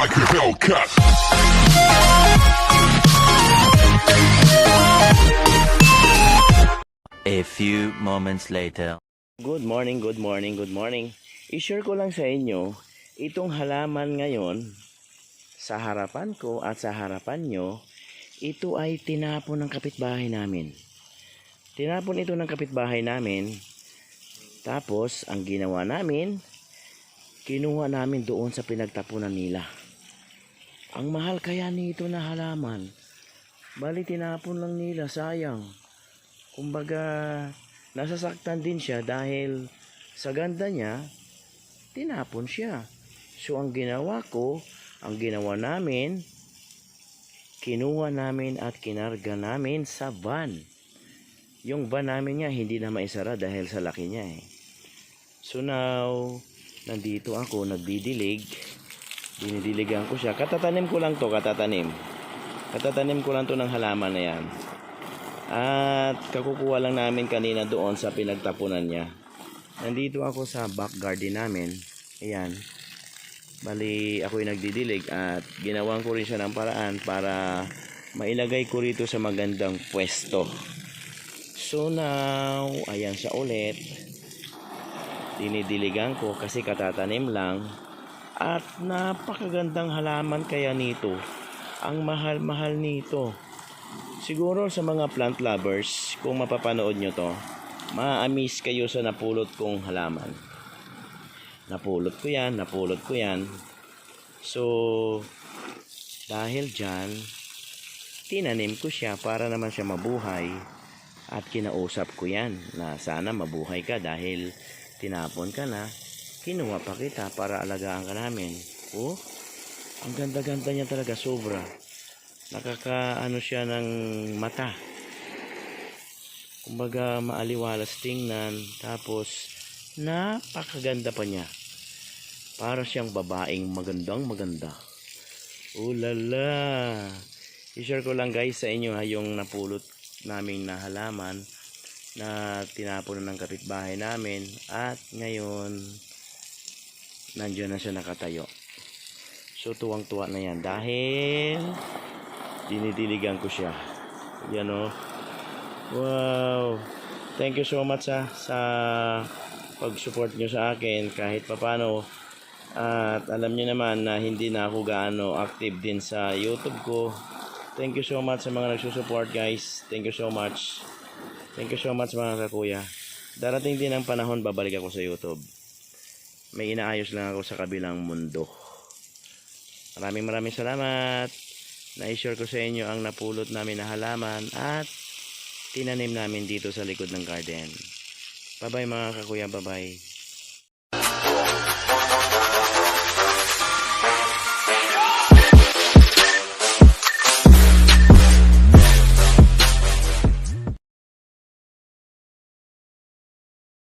like a Hellcat. A few moments later. Good morning, good morning, good morning. I-share ko lang sa inyo, itong halaman ngayon, sa harapan ko at sa harapan nyo, ito ay tinapon ng kapitbahay namin. Tinapon ito ng kapitbahay namin, tapos ang ginawa namin, kinuha namin doon sa pinagtapunan nila. Ang mahal kaya nito na halaman, bali tinapon lang nila, sayang. Kumbaga, nasasaktan din siya dahil sa ganda niya, tinapon siya. So, ang ginawa ko, ang ginawa namin, kinuha namin at kinarga namin sa van. Yung van namin niya, hindi na maisara dahil sa laki niya eh. So now, nandito ako, nagdidilig. Dinidiligan ko siya. Katatanim ko lang to, katatanim. Katatanim ko lang to ng halaman na yan. At kakukuha lang namin kanina doon sa pinagtapunan niya. Nandito ako sa back garden namin. Ayan. Bali, ako'y nagdidilig at ginawan ko rin siya ng paraan para mailagay ko rito sa magandang pwesto. So now, ayan siya ulit. Dinidiligan ko kasi katatanim lang. At napakagandang halaman kaya nito. Ang mahal-mahal nito. Siguro sa mga plant lovers, kung mapapanood nyo to, ma-amaze kayo sa napulot kong halaman. Napulot ko yan, napulot ko yan. So, dahil dyan, tinanim ko siya para naman siya mabuhay. At kinausap ko yan na sana mabuhay ka dahil tinapon ka na, kinuha pa kita para alagaan ka namin. Oh, ang ganda-ganda niya talaga, sobra nakakaano siya ng mata. Kumbaga maaliwalas tingnan tapos napakaganda pa niya. Para siyang babaeng magandang maganda. Ulala. I-share ko lang guys sa inyo ha yung napulot naming na halaman na tinapon na ng kapitbahay namin at ngayon nandiyan na siya nakatayo. So tuwang-tuwa na yan dahil dinidiligan ko siya. Yan o. Wow. Thank you so much ha, sa pag-support nyo sa akin kahit papano. At alam nyo naman na hindi na ako gaano active din sa YouTube ko. Thank you so much sa mga nagsusupport guys. Thank you so much. Thank you so much mga kakuya. Darating din ang panahon babalik ako sa YouTube. May inaayos lang ako sa kabilang mundo. Maraming maraming salamat na-share ko sa inyo ang napulot namin na halaman at tinanim namin dito sa likod ng garden. Bye-bye mga kakuya, bye-bye.